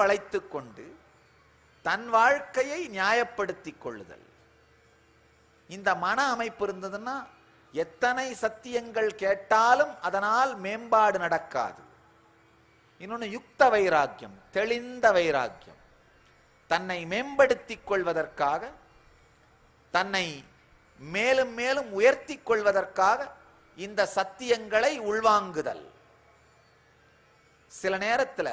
வளைத்துக் கொண்டு தன் வாழ்க்கையை நியாயப்படுத்திக் கொள்ளுதல். இந்த மன அமைப்பு இருந்ததுன்னா எத்தனை சத்தியங்கள் கேட்டாலும் அதனால் மேம்பாடு நடக்காது. இன்னொன்னு யுக்த வைராக்கியம் தெளிந்த வைராக்கியம். தன்னை மேம்படுத்திக் கொள்வதற்காக தன்னை மேலும் மேலும் உயர்த்திக் கொள்வதற்காக இந்த சத்தியங்களை உள்வாங்குதல். சில நேரத்தில்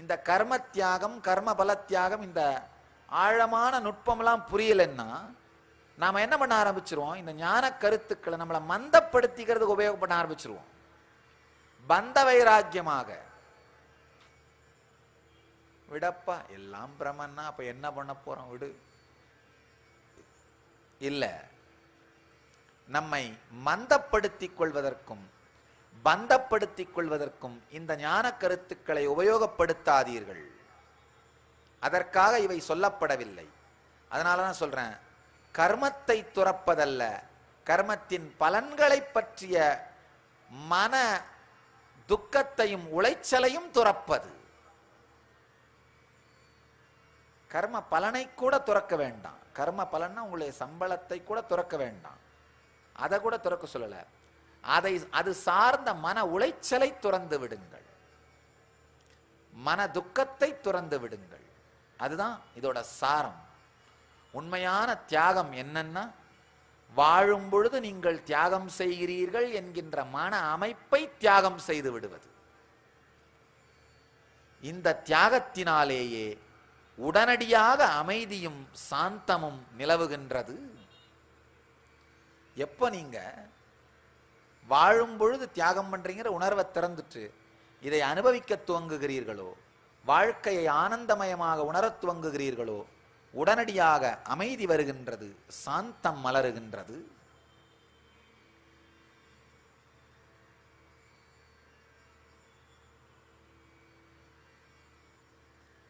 இந்த கர்ம தியாகம் கர்ம பல தியாகம் இந்த ஆழமான நுட்பம்லாம் புரியலைன்னா நாம் என்ன பண்ண ஆரம்பிச்சிருவோம்? இந்த ஞான கருத்துக்களை நம்மளை மந்தப்படுத்திக்கிறதுக்கு உபயோகப்பட ஆரம்பிச்சிருவோம். பந்த வைராக்கியமாக. விடப்பா எல்லாம் பிரமன்னா அப்ப என்ன பண்ண போறோம்? விடு. இல்ல. நம்மை மந்தப்படுத்திக் கொள்வதற்கும் பந்தப்படுத்திக் கொள்வதற்கும் இந்த ஞான கருத்துக்களை உபயோகப்படுத்தாதீர்கள். அதற்காக இவை சொல்லப்படவில்லை. அதனால தான் சொல்றேன் கர்மத்தை துறப்பதல்ல. கர்மத்தின் பலன்களை பற்றிய மன துக்கத்தையும் உளைச்சலையும் துறப்பது. கர்ம பலனை கூட துறக்க வேண்டாம். கர்ம பலன்னா உங்களுடைய சம்பளத்தை கூட துறக்க வேண்டாம். அதை கூட துறக்க சொல்லல. அதை அது சார்ந்த மன உளைச்சலை துறந்து விடுங்கள். மன துக்கத்தை துறந்து விடுங்கள். அதுதான் இதோட சாரம். உண்மையான தியாகம் என்னன்னா வாழும் பொழுது நீங்கள் தியாகம் செய்கிறீர்கள் என்கின்ற மன அமைப்பை தியாகம் செய்து விடுவது. இந்த தியாகத்தினாலேயே உடனடியாக அமைதியும் சாந்தமும் நிலவுகின்றது. எப்ப நீங்க வாழும் பொழுது தியாகம் பண்றீங்கிற உணர்வை திறந்துட்டு இதை அனுபவிக்க துவங்குகிறீர்களோ வாழ்க்கையை ஆனந்தமயமாக உணரத் துவங்குகிறீர்களோ உடனடியாக அமைதி வருகின்றது சாந்தம் மலருகின்றது.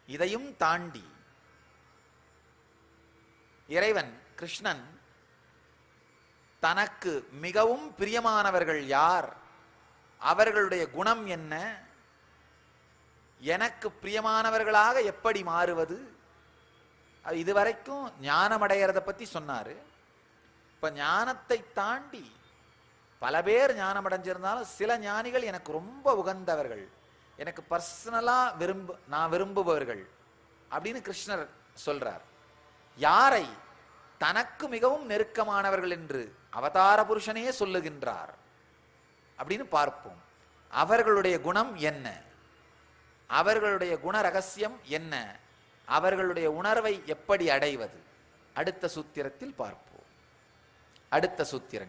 இதையும் தாண்டி இறைவன் கிருஷ்ணன் தனக்கு மிகவும் பிரியமானவர்கள் யார்? அவர்களுடைய குணம் என்ன? எனக்கு பிரியமானவர்களாக எப்படி மாறுவது? அது இதுவரைக்கும் ஞானம் அடைகிறத பத்தி சொன்னாரு. இப்ப ஞானத்தை தாண்டி பல பேர் ஞானம் அடைஞ்சிருந்தாலும் சில ஞானிகள் எனக்கு ரொம்ப உகந்தவர்கள். எனக்கு பர்சனலா விரும்பு நான் விரும்புபவர்கள் அப்படின்னு கிருஷ்ணர் சொல்றார். யாரை? தனக்கு மிகவும் நெருக்கமானவர்கள் என்று அவதார புருஷனையே சொல்லுகின்றார். அப்படின்னு பார்ப்போம். அவர்களுடைய குணம் என்ன? அவர்களுடைய குண ரகசியம் என்ன? அவர்களுடைய உணர்வை எப்படி அடைவது? அடுத்த சூத்திரத்தில் பார்ப்போம். அடுத்த சூத்திரங்கள்.